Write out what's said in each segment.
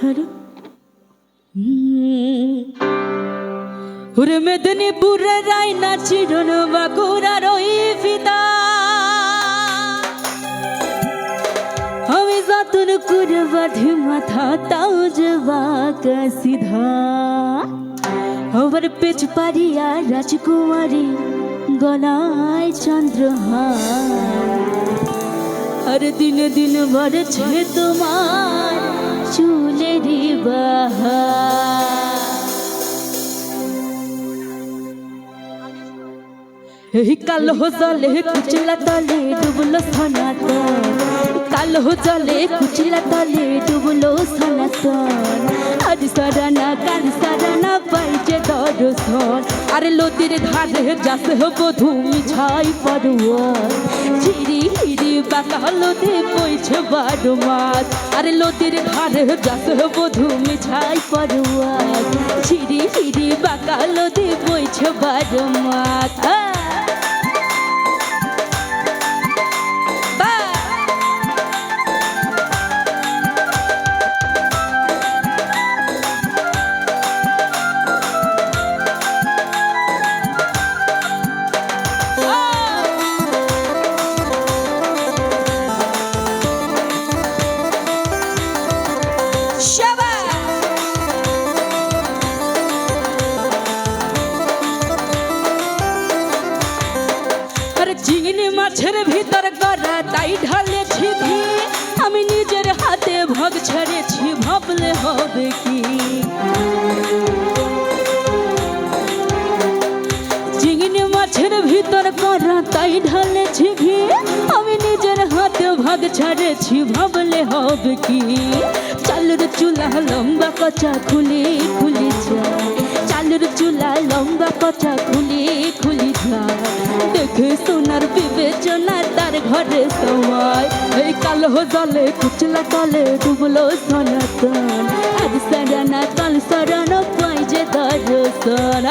Hello? ওরে মেদিনীপুরে রায়না চিরন বাঁকুড়ার ওই ফিতা আমি যতন করে বাঁধি মাথা তাও যে বাঁকা সিধা। আমার পেছ পারিয়া রাজকুমারী গলায় চন্দ্রহার আর দিন দিন বাড়ছে তোমার চুলেরই বাহার এই কালো জলে কুচলা তলে ডুবলো সনাতন কালো জলে কুচলা তলে ডুবলো সনাতন আজ সারানা, কাল সারানা পাইছে দর্শন আরে লোতির ধারে যাস বধু, মিছাই পড়ুয়ার ঝিরি হিরি বাঁকা লোতে বইছে বারো মাস। আরে লোতির ধারে যাস বধু, মিছাই পড়ুয়ার ঝিরি হিরি বাঁকা লোতে বইছে বারো মাস। মাছের ভিতর করা তাই ঢালেছি ঘি। আমি নিজের হাতে ভগ ছেড়েছি, ভাবলে হবে কি? চিংড়ি মাছের ভিতর করা তাই ঢালেছি ঘি। আমি নিজের হাতে ভাগ ছেড়েছি, ভাবলে হবে কি? চালুর চুলা লম্বা কচা খুলে খুলে যায়। চালুর চুলা লম্বা কচা খুলে খুলে দেখে সোনার বিবেচনা তার ঘরে সময়। এই কালো জলে কুচলা তলে ডুবলো সনাতন। আজ সরানা কাল সরানো পাই যে দর্শন।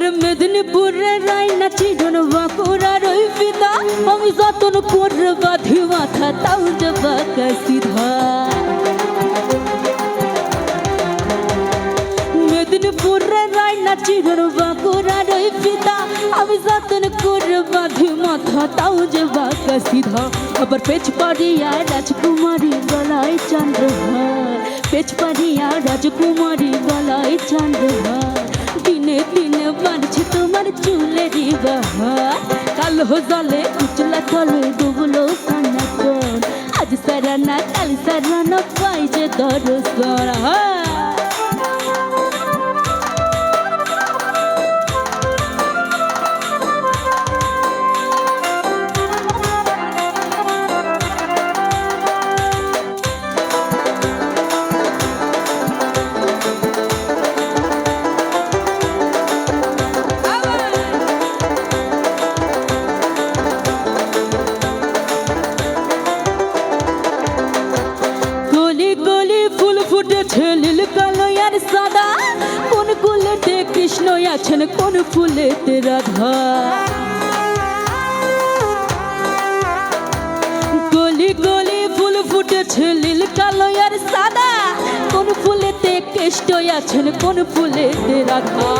আরে মেদিনীপুরের রায়না চিরন বাঁকুড়ার ওই পিতা আমি যতন করে বাঁধি মাথা, তাও যে বাঁকা সিধা। মেদিনীপুরের রায়না চিরন বাঁকুড়ার ওই পিতা আমি যতন করে বাঁধি মাথা, তাও যে বাঁকা সিধা। আবার পেছ পাড়িয়া রাজকুমারী গলায় চন্দ্রহার পেছ পাড়িয়া রাজকুমারী গলায় চন্দ্রহার দিনে দিনে বাহার কালো জলে উচলা কলে ডুবলো সনাতন আজ সারানা কাল সারানা পাই যে নীল কালো আর সাদা। কোন কুলেতে কৃষ্ণ আছেন, কোন ফুলেতে রাধা। গলি গলি ফুল ফুটেছে লীল কালো আর সাদা। কেষ্ট আছেন কোন ফুলেতে রাধা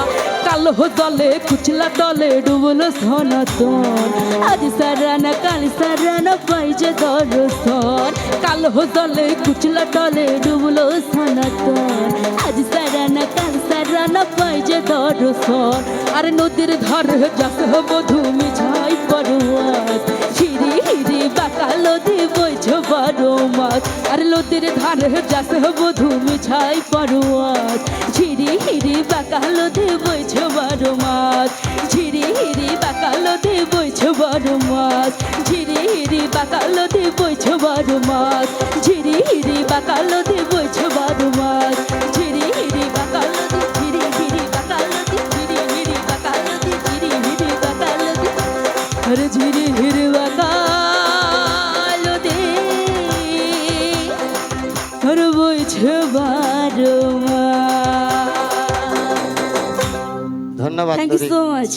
কালো দলে কুচলা দলে ডুবলো সনাতন। আজ সারানা, কাল সারানা পাইছে দর্শন। কালো দলে কুচলা দলে ডুবলো সনাতন। আজ সারানা, কাল সারানা পাইছে দর্শন। আর নদীর ধারে যাস বধু মিছাই পড়ুয়াস বইছে বারো মাস? আর লোদের ধান যাস বধু মিছাই পরোয়াস ঝিরি হিরি বাঁকা লোধে বইছে বারো মাস। ঝিরি হিরি বাঁকা লোধে বইছে বারো মাস। ঝিরি হিরি বাঁকা লোধে বইছে বারো মাস। ঝিরি হিরি বাঁকা লোধে বইছে বারো মাস। ধন্যবাদ থ্যাংক ইউ। So much